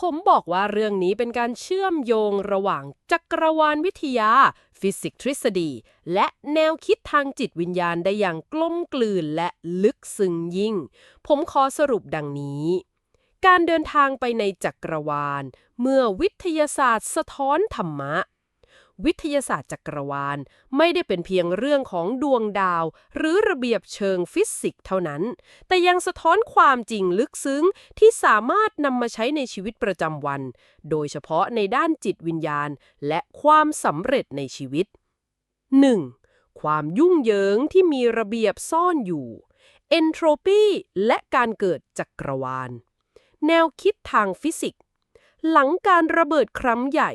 ผมบอกว่าเรื่องนี้เป็นการเชื่อมโยงระหว่างจักรวาลวิทยา ฟิสิกส์ทฤษฎี และแนวคิดทางจิตวิญญาณได้อย่างกลมกลืนและลึกซึ้งยิ่ง ผมขอสรุปดังนี้ การเดินทางไปในจักรวาล เมื่อวิทยาศาสตร์สะท้อนธรรมะ วิทยาศาสตร์จักรวาล ไม่ได้เป็นเพียงเรื่องของดวงดาว หรือระเบียบเชิงฟิสิกส์เท่านั้น แต่ยังสะท้อนความจริงลึกซึ้งที่สามารถนำมาใช้ในชีวิตประจำวัน โดยเฉพาะในด้านจิตวิญญาณ และความสำเร็จในชีวิต 1. ความยุ่งเหยิงที่มีระเบียบซ่อนอยู่ Entropy และการเกิดจักรวาล แนวคิดทางฟิสิกส์ หลังการระเบิดครั้งใหญ่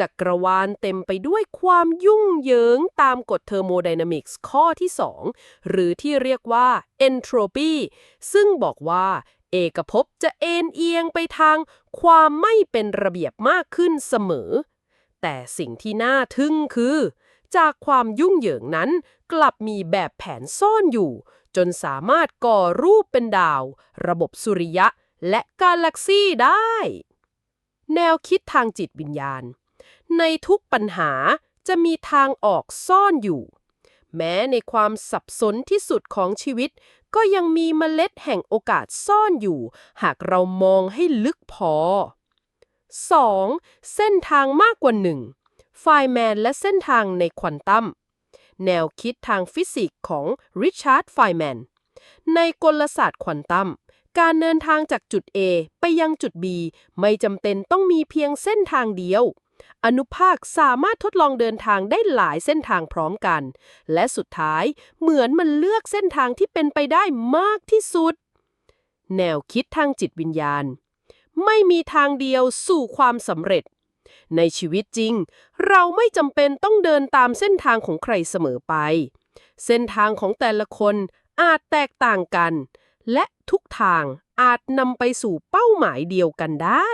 จักรวาลเต็มไปด้วยความยุ่งเหยิงตามกฎเทอร์โมไดนามิกส์ข้อที่ 2 หรือที่เรียกว่า entropy ซึ่งบอกว่าเอกภพจะเอ็นเอียงไปทางความไม่เป็นระเบียบมากขึ้นเสมอ แต่สิ่งที่น่าทึ่งคือ จากความยุ่งเหยิงนั้นกลับมีแบบแผนซ่อนอยู่ จนสามารถก่อรูปเป็นดาว ระบบสุริยะ และกาแล็กซีได้ แนวคิดทางจิตวิญญาณ ในทุกปัญหาจะมีทางออกซ่อนอยู่ แม้ในความสับสนที่สุดของชีวิต ก็ยังมีเมล็ดแห่งโอกาสซ่อนอยู่ หากเรามองให้ลึกพอ 2. เส้นทางมากกว่าหนึ่งไฟแมนและเส้นทางในควอนตัม แนวคิดทางฟิสิกส์ของริชาร์ดไฟแมน ในกลศาสตร์ควอนตัม การเดินทางจากจุด A ไปยังจุด B ไม่จำเป็นต้องมีเพียงเส้นทางเดียว อนุภาคสามารถทดลองเดินทางได้หลายเส้นทางพร้อมกัน และสุดท้ายเหมือนมันเลือกเส้นทางที่เป็นไปได้มากที่สุด แนวคิดทางจิตวิญญาณ ไม่มีทางเดียวสู่ความสำเร็จ ในชีวิตจริง เราไม่จำเป็นต้องเดินตามเส้นทางของใครเสมอไป เส้นทางของแต่ละคนอาจแตกต่างกัน และทุกทางอาจนำไปสู่เป้าหมายเดียวกันได้